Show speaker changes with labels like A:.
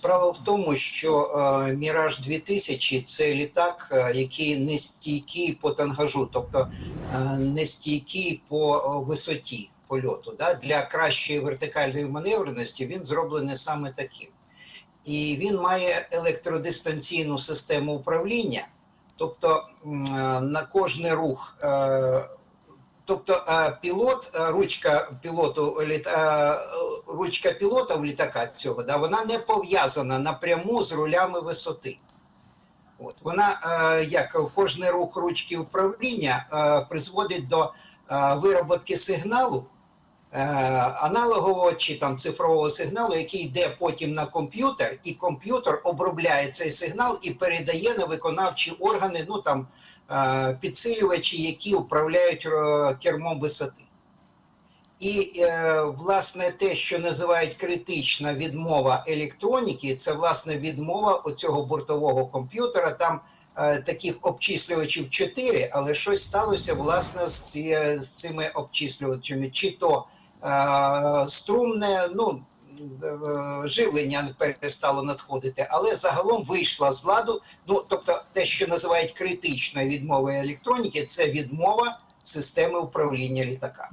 A: Справа в тому, що е, Міраж 2000 це літак, е, який не стійкий по тангажу, тобто е, не стійкий по висоті польоту. Да? Для кращої вертикальної маневреності він зроблений саме таким. І він має електродистанційну систему управління, тобто на кожний рух. Тобто пілот, ручка пілоту ручка пілота в літака цього, да, вона не пов'язана напряму з рулями висоти. От вона е, як кожний рух ручки управління е, призводить до е, вироботки сигналу е, аналогового чи там цифрового сигналу, який йде потім на комп'ютер, і комп'ютер обробляє цей сигнал і передає на виконавчі органи, ну там е, підсилювачі, які управляють е, кермом висоти. І е, власне те, що називають критична відмова електроніки, це власне відмова оцього бортового комп'ютера. Там е, таких обчислювачів чотири, але щось сталося власне з, ці, з цими обчислювачами, чи то е, струмне, ну е, живлення перестало надходити, але загалом вийшла з ладу. Ну тобто, те, що називають критичною відмовою електроніки, це відмова системи управління літака.